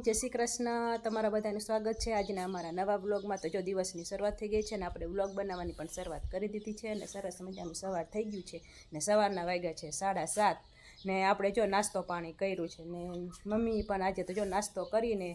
શ્રી કૃષ્ણ. તમારા બધાનું સ્વાગત છે. આજના અમારા નવા બ્લોગમાં તો જો દિવસની શરૂઆત થઈ ગઈ છે ને આપણે બ્લોગ બનાવવાની પણ શરૂઆત કરી દીધી છે અને સરસ મજાનું સવાર થઈ ગયું છે ને સવારના વાગ્યા છે સાડા સાત ને આપણે જો નાસ્તો પાણી કર્યું છે ને મમ્મી પણ આજે તો જો નાસ્તો કરીને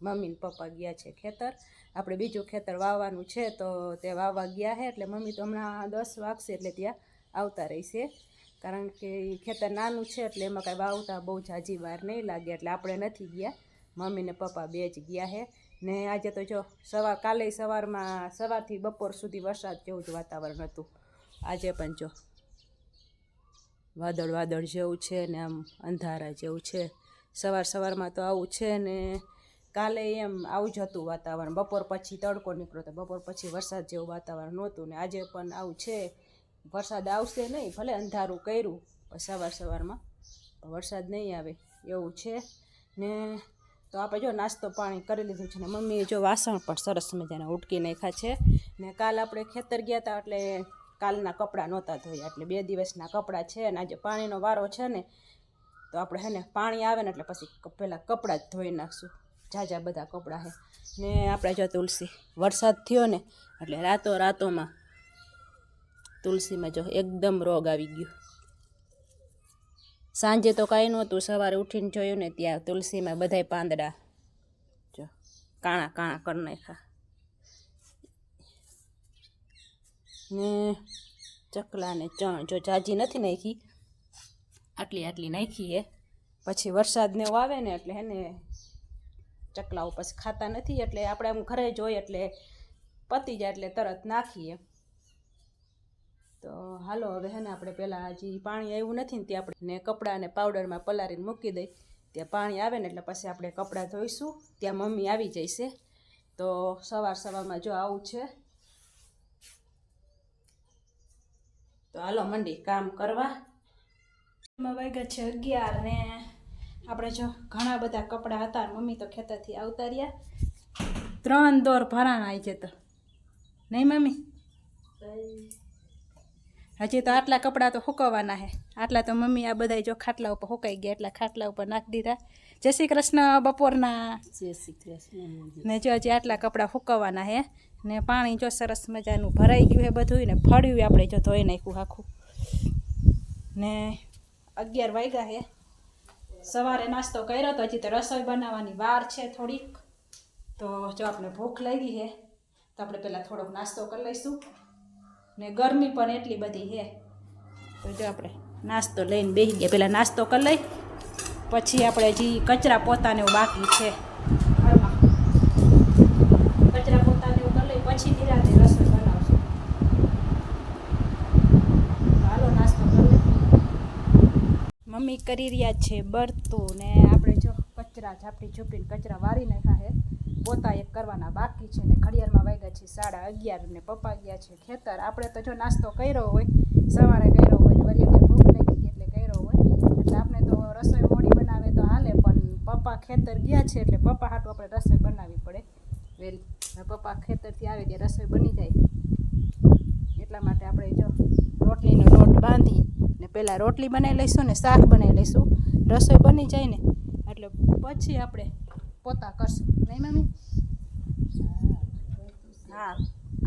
મમ્મી ને પપ્પા ગયા છે ખેતર. આપણે બીજું ખેતર વાવવાનું છે તો તે વાવવા ગયા છે એટલે મમ્મી તો હમણાં દસ વાગશે એટલે ત્યાં આવતા રહેશે કારણ કે ખેતર નાનું છે એટલે એમાં કાંઈ વાવતા બહુ જાજી વાર નહીં લાગે એટલે આપણે નથી ગયા. મમ્મી ને પપ્પા બે જ ગયા છે ને આજે તો જો સવાર, કાલે સવારમાં, સવારથી બપોર સુધી વરસાદ જેવું જ વાતાવરણ હતું. આજે પણ જો વાદળ વાદળ જેવું છે ને આમ અંધારા જેવું છે. સવાર, સવારમાં તો આવું છે ને કાલે એમ આવું જ હતું વાતાવરણ. બપોર પછી તડકો નીકળ્યો તો બપોર પછી વરસાદ જેવું વાતાવરણ નહોતું ને આજે પણ આવું છે. વરસાદ આવશે નહીં, ભલે અંધારું કર્યું સવાર, સવારમાં વરસાદ નહીં આવે એવું છે. ને તો આપણે જો નાસ્તો પાણી કરી લીધું છે ને મમ્મીએ જો વાસણ પણ સરસ મજાના ઉટકી નાખ્યા છે. ને કાલ આપણે ખેતર ગયા હતા એટલે કાલના કપડાં નહોતા ધોયા, એટલે બે દિવસના કપડાં છે ને આજે પાણીનો વારો છે ને, તો આપણે હે ને પાણી આવે ને એટલે પછી પહેલાં કપડાં જ ધોઈ નાખશું. જાજા બધા કપડાં છે ને આપણે જો તુલસી, વરસાદ થયો ને એટલે રાતો રાતોમાં તુલસીમાં જો એકદમ રોગ આવી ગયો. સાંજે તો કાંઈ નહોતું સવારે ઉઠીને જોયું ને ત્યાં તુલસીમાં બધાય પાંદડા. જો, કાણા કાણા કરી નાખ્યા. ને ચકલા ને ચણ, જો જાજી નથી નાખી. આટલી આટલી નાખી હે. પછી વરસાદને એવું આવે ને એટલે હેને ચકલાઓ પછી ખાતા નથી, એટલે આપણે આમ ઘરે જોઈએ એટલે પતી જાય એટલે તરત નાખીએ. તો હાલો હવે હે ને આપણે પહેલાં હજી પાણી આવ્યું નથી ને તે આપણે ને કપડાને પાવડરમાં પલાળીને મૂકી દઈ. ત્યાં પાણી આવે ને એટલે પછી આપણે કપડાં ધોઈશું. ત્યાં મમ્મી આવી જશે તો સવાર સવારમાં જો આવું છે. તો હાલો મંડી કામ કરવા. વાગ્યા છે અગિયાર ને આપણે જો ઘણા બધા કપડાં હતા મમ્મી તો ખેતરથી આવતા રહ્યા. ત્રણ દોર ભરાણ આવી જતો. નહીં મમ્મી? હજી તો આટલા કપડાં તો સુકવવાના હે આટલા તો મમ્મી આ બધા જો ખાટલા ઉપર સુકાઈ ગયા એટલા ખાટલા ઉપર નાખી દીધા. જય શ્રી કૃષ્ણ બપોરના. જય શ્રી કૃષ્ણ ને જો હજી આટલા કપડાં સુકવવાના હે ને પાણી જો સરસ મજાનું ભરાઈ ગયું હે બધું ને ફળ્યું આપણે જો ધોઈ નાખ્યું આખું. ને અગિયાર વાગ્યા હે સવારે નાસ્તો કર્યો તો હજી તો રસોઈ બનાવવાની વાર છે થોડીક. તો જો આપણે ભૂખ લાગી હે તો આપણે પહેલાં થોડોક નાસ્તો કરી લઈશું. ને ગરમી પણ એટલી બધી છે. તો જો આપણે નાસ્તો લઈને બેસી ગયા. પહેલાં નાસ્તો કરી લઈ, પછી આપણે હજી કચરા પોતાને બાકી છે કચરા પોતાને કરી લઈ, પછી નિરાતે રસોઈ બનાવશું. હાલો નાસ્તો કરી મમ્મી કરી રહ્યા છે બરતું ને કચરા ઝાપટી ઝૂપટીને કચરા વારી નાખ્યા છે. પોતા એક કરવાના બાકી છે ને ઘડિયાળમાં વાગ્યા છે સાડા અગિયાર ને પપ્પા ગયા છે ખેતર. આપણે તો જો નાસ્તો કર્યો હોય, સવારે કર્યો હોય વળી અત્યારે ભૂખ લાગી એટલે કર્યો હોય. એટલે આપણે તો રસોઈ મોડી બનાવે તો હાલે, પણ પપ્પા ખેતર ગયા છે એટલે પપ્પા હાટું આપણે રસોઈ બનાવવી પડે. વેલી પપ્પા ખેતરથી આવે ત્યાં રસોઈ બની જાય. એટલા માટે આપણે જો રોટલીનો લોટ બાંધી ને પહેલાં રોટલી બનાવી લઈશું ને શાક બનાવી લઈશું. રસોઈ બની જાય ને એટલે પછી આપણે પોતા કરશું. નહીં, મમ્મી? હા.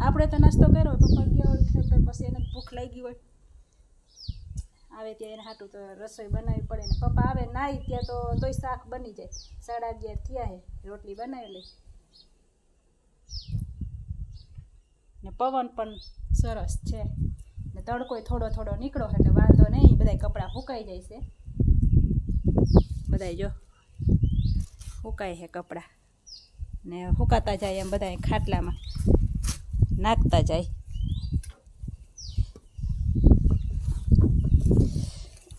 આપણે તો નાસ્તો કર્યો પપ્પા ગયા હોય પછી એને ભૂખ લાગી હોય. આવે ત્યાં એને હાટું તો રસોઈ બનાવવી પડે ને પપ્પા આવે નાઈ, ત્યાં તો તોય શાક બની જાય. સાડા અગિયાર થયા હે, રોટલી બનાવી લઈ. ને પવન પણ સરસ છે. ને તડકોય થોડો થોડો નીકળો, એટલે વાંધો નહીં, બધાય કપડાં ફૂકાઈ જાય છે. બધાય જો. સુકાય છે કપડાં. ને સુકાતા જાય એમ બધા ખાટલામાં. નાખતા જાય.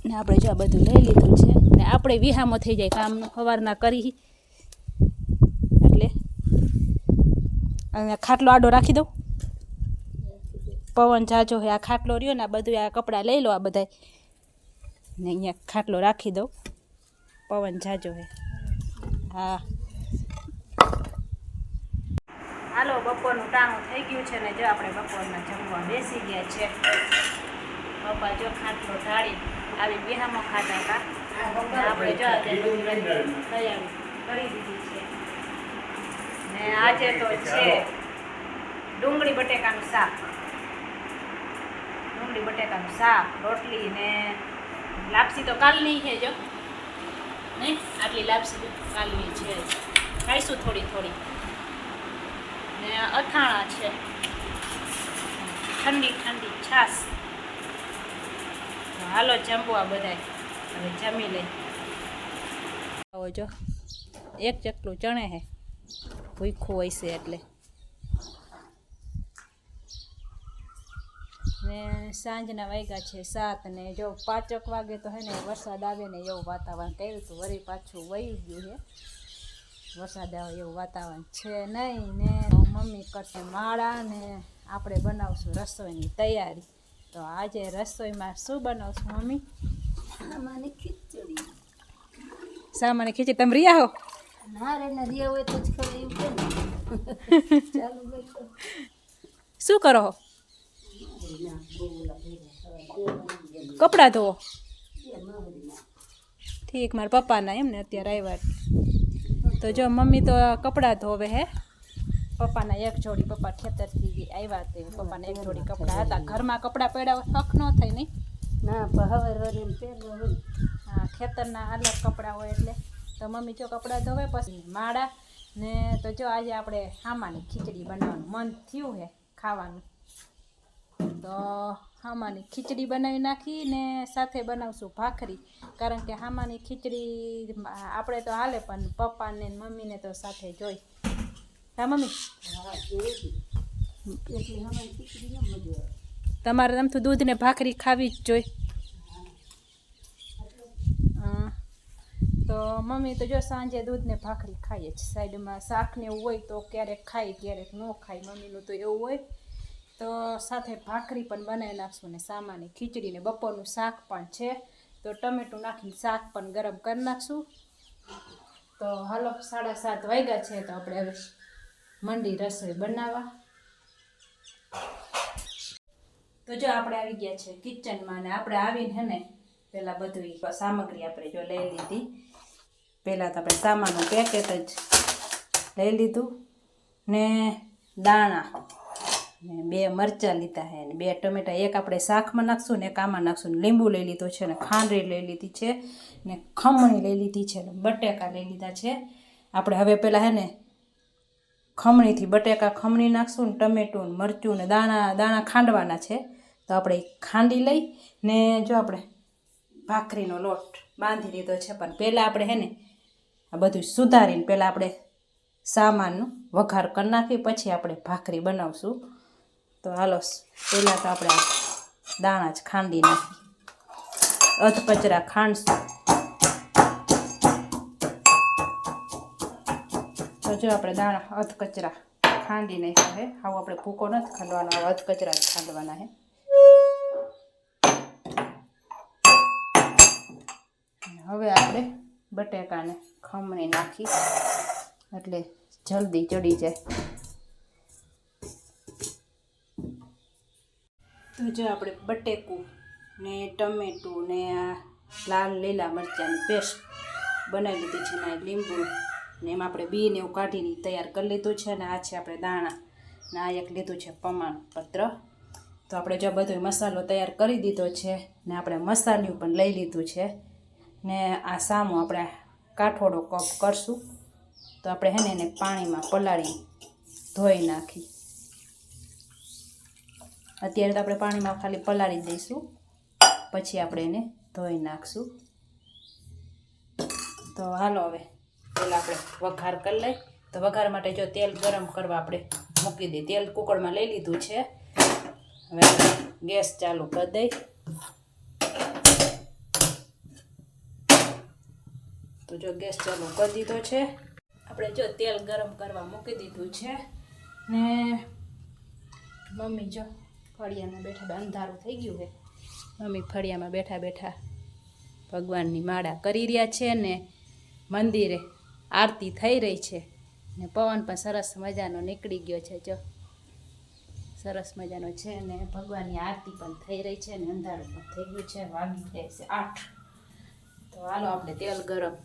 ને આપણે જો આ બધું લઈ લીધું છે. ને આપણે વિહામો થઈ જાય કામનું. સવારના કરી. એટલે અહીંયા ખાટલો આડો રાખી દઉં. પવન જાજો હે, આ ખાટલો રહ્યો ને આ બધું આ કપડાં લઈ લો આ બધાય. ને અહીંયા ખાટલો રાખી દઉં. પવન જાજો હે. હા. હાલો બપોરનું ટાણું થઈ ગયું છે ને જો આપણે બપોરના જમવા બેસી ગયા છે. પપ્પા જો ખાટલો ઢાળી આવી બિહામાં ખાતા હતા. આપણે જો તૈયારી કરી દીધી છે. ને આજે તો છે ડુંગળી બટેકાનું શાક. ડુંગળી બટેકાનું શાક રોટલી ને લાપસી તો કાલની છે જો. નહીં આટલી લાપસી કાલવી છે. ખાઈશું થોડી થોડી. ને અથાણા છે. ઠંડી ઠંડી તો હાલો જમવા બધાય. હવે જમી લઈ આવો જો, એક ચકલું ચણે હે. ભૂખું હોય છે એટલે. ને સાંજના વાગ્યા છે સાત ને જો પાંચક વાગે તો હે ને વરસાદ આવે ને એવું વાતાવરણ કર્યું હતું. વળી પાછું વહી ગયું છે. વરસાદ આવે એવું વાતાવરણ છે નહીં ને મમ્મી કરશે માળા ને આપણે બનાવશું રસોઈની તૈયારી. તો આજે રસોઈમાં શું બનાવશું મમ્મી? આમાંની ખીચડી. સામાન્ય ખીચડી. તમે રિયા હો? ના રે ના રિયા હોય તો જ ખબર એવું ચાલુ શું કરો કપડાં ધોવો ઠીક મારા પપ્પાના એમ ને અત્યારે આવ્યા તો જો મમ્મી તો કપડાં ધોવે હે. પપ્પાના એક જોડી પપ્પા ખેતરથી આવ્યા તે. પપ્પાના એક જોડી કપડાં હતા. ઘરમાં કપડાં પડ્યા હક ન થાય નહીં. ના હા ખેતરના અલગ કપડાં હોય એટલે. તો મમ્મી જો કપડાં ધોવે પછી માળા ને તો જો આજે આપણે હામાની ખીચડી બનાવવાનું. મન થયું હે ખાવાનું. તો હામાની ખીચડી બનાવી નાખી ને સાથે બનાવશું ભાખરી. કારણ કે હામાની ખીચડી આપણે તો હાલે, પણ પપ્પાને મમ્મીને તો સાથે જોઈ. હા, મમ્મી? તમારે આમ તો દૂધ ને ભાખરી ખાવી જ જોઈ. તો મમ્મી તો જો સાંજે દૂધ ને ભાખરી ખાઈએ જ સાઈડમાં શાક ને એવું હોય તો ક્યારેક ખાય, ક્યારેક ન ખાય. મમ્મીનું તો એવું હોય તો સાથે ભાખરી પણ બનાવી નાખશું ને સામાની ખીચડી ને બપોરનું શાક પણ છે. તો ટમેટું નાખીને શાક પણ ગરમ કરી નાખશું. તો હાલો સાડા સાત વાગ્યા છે તો આપણે હવે મંડી રસોઈ બનાવવા. તો જો આપણે આવી ગયા છે કિચનમાં ને આપણે આવીને હે ને પહેલાં બધું સામગ્રી આપણે જો લઈ લીધી. પહેલાં તો આપણે સામાનનું પેકેટ જ લઈ લીધું. ને દાણા. ને બે મરચાં લીધા છે ને બે ટમેટા, એક આપણે શાકમાં નાખશું ને એક આમાં નાખશું ને લીંબુ લઈ લીધો છે ને ખાંડરી લઈ લીધી છે ને ખમણી લઈ લીધી છે ને બટેકા લઈ લીધા છે. આપણે હવે પહેલાં હે ને ખમણીથી બટેકા ખમણી નાખશું ને ટમેટું ને મરચું ને દાણા દાણા ખાંડવાના છે. તો આપણે ખાંડી લઈ ને જો આપણે ભાખરીનો લોટ બાંધી લીધો છે. પણ પહેલાં આપણે હે ને આ બધું સુધારીને પહેલાં આપણે સામાનનું વઘાર કરી નાખી, પછી આપણે ભાખરી બનાવશું. તો હાલો, પહેલાં તો આપણે દાણા જ ખાંડી નાખી. અધપચરા ખાંડશું તો જો આપણે દાણા અધકચરા ખાંડી નાખ્યા હે આવું આપણે ભૂકો નથી ખાંડવાનો, આવા અધકચરા જ ખાંડવાના હે હવે આપણે બટેકાને ખમણી નાખી. એટલે જલ્દી ચડી જાય. તો જો આપણે બટેકું ને ટમેટું ને આ લાલ લીલા મરચાંની પેસ્ટ બનાવી લીધી છે ને લીંબુ ને એમાં આપણે બી ને એવું કાઢીને તૈયાર કરી લીધું છે ને આ છે આપણે દાણા ને આ એક લીધું છે પ્રમાણપત્ર. તો આપણે જો બધો મસાલો તૈયાર કરી દીધો છે ને આપણે મસાલ્યું પણ લઈ લીધું છે ને આ સામો આપણે કાઠોડો કપ કરશું. તો આપણે હે ને એને પાણીમાં પલાળી ધોઈ નાખી. અત્યારે તો આપણે પાણીમાં ખાલી પલાળી દઈશું. પછી આપણે એને ધોઈ નાખશું. તો હાલો હવે, પહેલાં આપણે વઘાર કરી લઈ તો વઘાર માટે જો તેલ ગરમ કરવા આપણે મૂકી દઈએ. તેલ કુકરમાં લઈ લીધું છે. હવે ગેસ ચાલુ કરી દઈ તો જો ગેસ ચાલુ કરી દીધો છે. આપણે જો તેલ ગરમ કરવા મૂકી દીધું છે. ને મમ્મી જો ફળિયામાં બેઠા અંધારું થઈ ગયું છે. મમ્મી ફળિયામાં બેઠા બેઠા ભગવાનની માળા કરી રહ્યા છે ને મંદિરે આરતી થઈ રહી છે ને પવન પણ સરસ મજાનો નીકળી ગયો છે જો. સરસ મજાનો છે ને ભગવાનની આરતી પણ થઈ રહી છે ને અંધારું પણ થઈ ગયું છે. વાગી જાય છે આઠ. તો હાલો આપણે તેલ ગરમ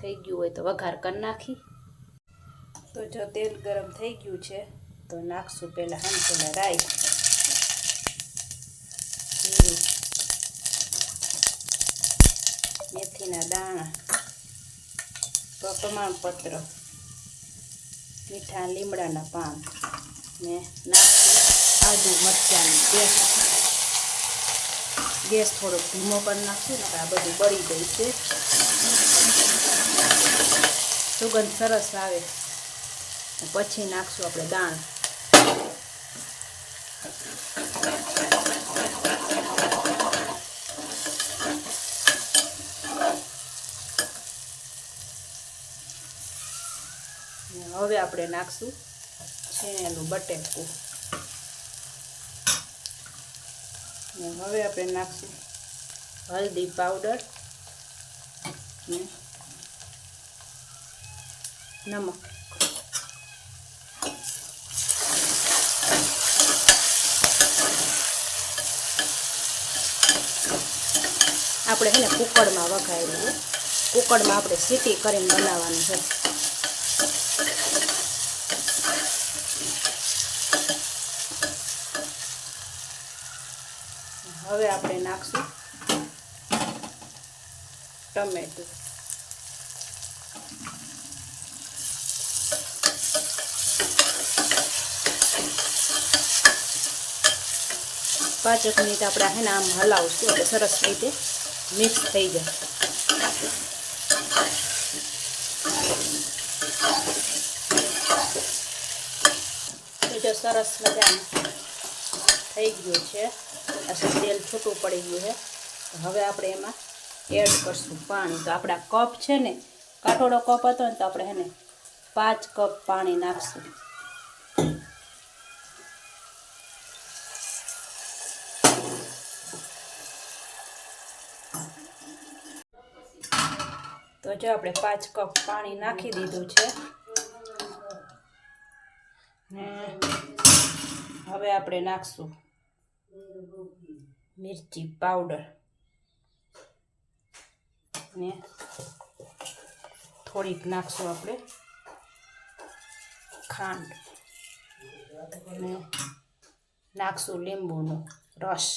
થઈ ગયું હોય તો વઘાર કરી નાખી. તો જો તેલ ગરમ થઈ ગયું છે તો નાખશું પહેલાં હમ પહેલાં રાઈ. જીરું મેથીના દાણા. પ્રમાણપત્ર મીઠા લીમડાના પાન. ને નાખશું આદુ મરચાંની પેસ્ટ ગેસ થોડોક ધીમો કરી નાખશું ને આ બધું બળી ગયું છે. સુગંધ સરસ આવે. પછી નાખશું આપણે દાણ ને આપણે નાખશું છીણેલું બટેકું હવે આપણે નાખશું હલ્દી પાવડર નમક. આપણે છે ને કુકરમાં વઘારેલું. કુકરમાં આપણે સીટી કરીને બનાવવાનું છે. હવે આપણે નાખશું ટમેટું પાંચેક મિનિટ આપણે હે ને આમ હલાવશું. એટલે સરસ રીતે મિક્સ થઈ જાય. તો જો સરસ મજાનું થઈ ગયું છે. આ તેલ છૂટું પડી ગયું છે. તો હવે આપણે એમાં એડ કરશું પાણી. તો આપણા કપ છે ને કાઠોડો કપ હતો ને, તો આપણે એને પાંચ કપ પાણી નાખશું. તો જો આપણે પાંચ કપ પાણી નાખી દીધું છે. ને હવે આપણે નાખશું. મિરચી પાવડર ને થોડીક નાખશું આપણે ખાંડ ને નાખશું લીંબુનો રસ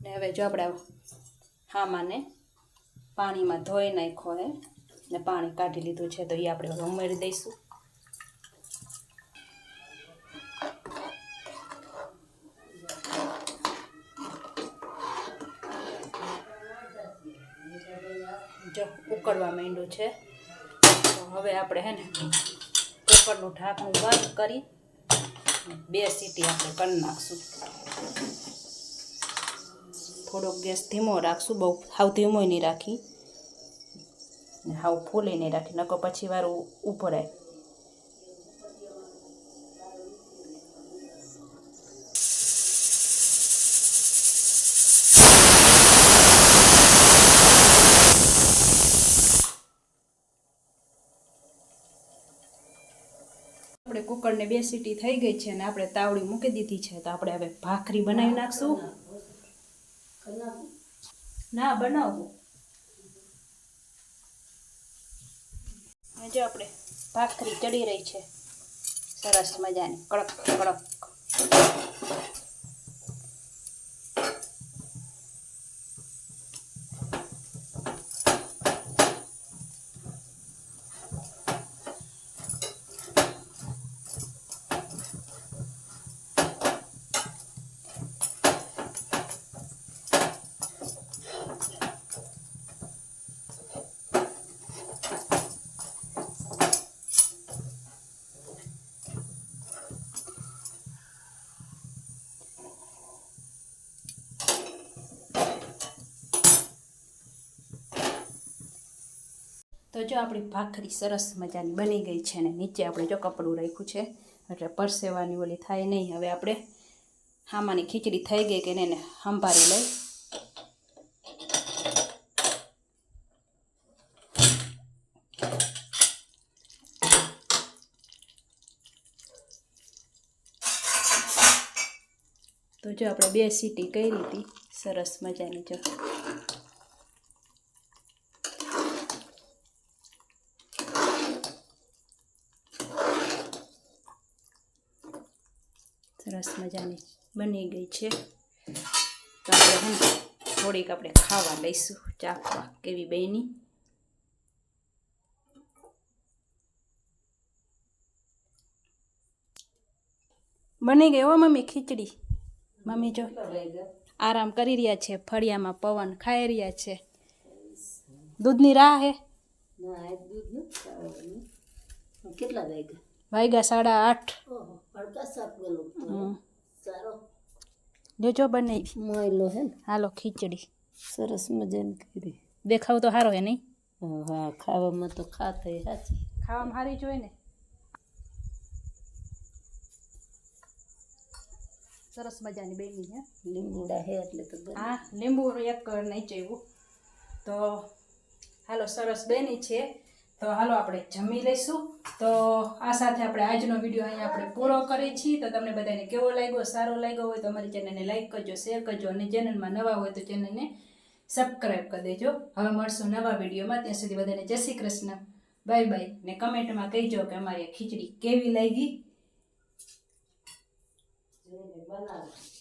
ને હવે જો આપણે હામાને પાણીમાં ધોઈ નાખ્યો હે ને પાણી કાઢી લીધું છે તો એ આપણે હવે ઉમેરી દઈશું. જો, ઉકળવા માંડ્યું છે. તો હવે આપણે હે ને કુકરનું ઢાંકણું બંધ કરી બે સીટી આપણે કરી નાખશું. થોડોક ગેસ ધીમો રાખશું બહુ હાવ ધીમો નહીં રાખી. હાવ ફૂલે નહીં રાખી નકો પછી વારું ઊભો રહે આપણે કુકરને બે સીટી થઈ ગઈ છે અને આપણે તાવડી મૂકી દીધી છે તો આપણે હવે ભાખરી બનાવી નાખશું. ના બનાવવું જો આપણે ભાખરી ચડી રહી છે. સરસ મજાની. કડક કડક. તો જો આપણી ભાખરી સરસ મજાની બની ગઈ છે ને નીચે આપણે જો કપડું રાખ્યું છે, એટલે પરસેવાની ઓલી થાય નહીં. હવે આપણે હામાની ખીચડી થઈ ગઈ કે એને સંભાળી લઈ. તો જો આપણે બે સીટી કરી હતી, સરસ મજાની જો સરસ મજાની બની ગઈ છે. તો આપણે હું થોડીક આપણે ખાવા લઈશું ચાખવા કેવી બેની. બની ગઈ હો મમ્મી ખીચડી. મમ્મી જો આરામ કરી રહ્યા છે ફળિયામાં પવન ખાઈ રહ્યા છે. દૂધની રાહ હે? કેટલા વાગ્યા? વાગ્યા સાડા આઠ. સારો. જોજો બનાવી મોયલો હે ને. હાલો ખીચડી. સરસ મજાની કરી. દેખાવ તો સારો હે નહીં? હા ખાવામાં તો ખાતે સાચી ખાવામાં સારી જોઈએ ને. સરસ મજાની બેની હે. લીંબુડા હે એટલે તો હા લીંબુ એક નહીં ચાવ્યું તો હાલો સરસ બેની છે. તો હાલો આપણે જમી લઈશું. તો આ સાથે આપણે આજનો વીડિયો અહીંયા આપણે પૂરો કરીએ છીએ. તો તમને બધાને કેવો લાગ્યો, સારો લાગ્યો હોય તો અમારી ચેનલને લાઈક કરજો, શેર કરજો અને ચેનલમાં નવા હોય તો ચેનલને સબસ્ક્રાઈબ કરી દેજો. હવે મળશું નવા વિડીયોમાં. ત્યાં સુધી બધાને જય શ્રી કૃષ્ણ. Bye bye. ને કમેન્ટમાં કહીજો કે અમારી ખીચડી કેવી લાગી. બનાવો.